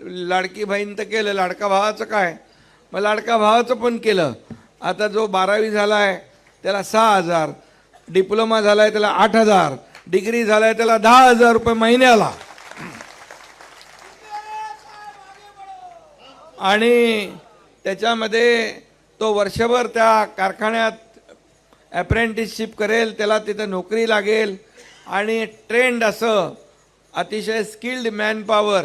लाडकी बहीण तर केलं लाडका भावाचं काय? मग लाडका भावाचं पण केलं. आता जो बारावी झाला आहे त्याला सहा हजार. डिप्लोमा झाला आहे त्याला आठ हजार. डिग्री झाला आहे त्याला दहा हजार रुपये महिन्याला. आणि त्याच्यामध्ये तो वर्षभर त्या कारखान्यात अप्रेंटिसशिप करेल त्याला तिथं नोकरी लागेल. आणि ट्रेंड असं अतिशय स्किल्ड मॅनपॉवर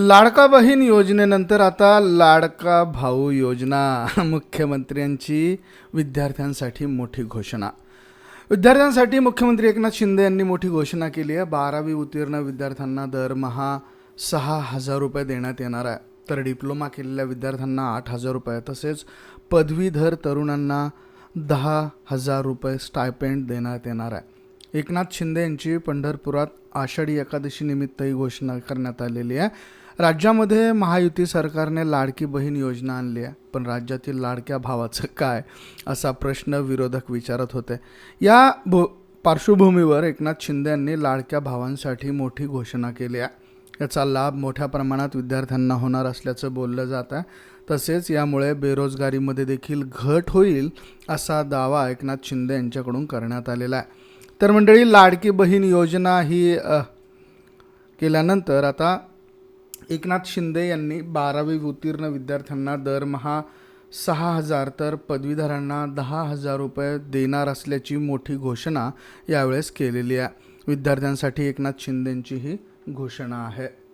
लाडका बहीण योजनेनंतर आता लाडका भाऊ योजना. मुख्यमंत्र्यांची विद्यार्थ्यांसाठी मोठी घोषणा. विद्यार्थ्यांसाठी मुख्यमंत्री एकनाथ शिंदे यांनी मोठी घोषणा केली आहे. बारावी उत्तीर्ण विद्यार्थ्यांना दरमहा सहा हजार रुपये देण्यात येणार आहे. तर डिप्लोमा केलेल्या विद्यार्थ्यांना आठ हजार रुपये तसेच पदवीधर तरुणांना दहा हजार रुपये स्टायपेंड देण्यात येणार आहे. एकनाथ शिंदे यांची पंढरपुरात आषाढी एकादशी निमित्त ही घोषणा करण्यात आलेली आहे. राज्यामध्ये महायुती सरकारने लाडकी बहीण योजना आणली आहे. पण राज्यातील लाडक्या भावाचं काय असा प्रश्न विरोधक विचारत होते. या भू पार्श्वभूमीवर एकनाथ शिंदे यांनी लाडक्या भावांसाठी मोठी घोषणा केली आहे. याचा लाभ मोठ्या प्रमाणात विद्यार्थ्यांना होणार असल्याचं बोललं जात आहे. तसेच यामुळे बेरोजगारीमध्ये देखील घट होईल असा दावा एकनाथ शिंदे यांच्याकडून करण्यात आलेला आहे. तर मंडळी लाडकी बहीण योजना ही केल्यानंतर आता एकनाथ शिंदे यांनी बारावी उत्तीर्ण विद्यार्थ्यांना दरमहा सहा हजार तर पदवीधरांना दहा हजार रुपये देणार असल्याची मोठी घोषणा यावेळेस केलेली आहे. विद्यार्थ्यांसाठी एकनाथ शिंदेंची ही घोषणा आहे.